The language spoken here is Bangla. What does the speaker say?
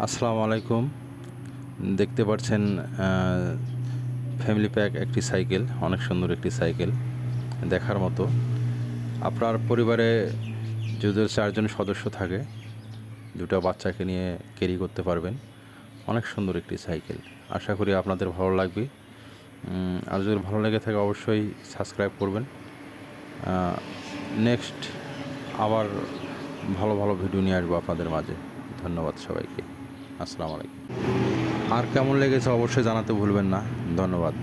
আসসালামু আলাইকুম। দেখতে পাচ্ছেন ফ্যামিলি প্যাক একটি সাইকেল, অনেক সুন্দর একটি সাইকেল, দেখার মতো। আপনার পরিবারে যদি চারজন সদস্য থাকে, দুটো বাচ্চাকে নিয়ে ক্যারি করতে পারবেন। অনেক সুন্দর একটি সাইকেল। আশা করি আপনাদের ভালো লাগবে। আর যদি ভালো লেগে থাকে অবশ্যই সাবস্ক্রাইব করবেন। নেক্সট আবার ভালো ভালো ভিডিও নিয়ে আসব আপনাদের মাঝে। ধন্যবাদ সবাইকে। আসসালামু আলাইকুম। আর কেমন লেগেছে অবশ্যই জানাতে ভুলবেন না। ধন্যবাদ।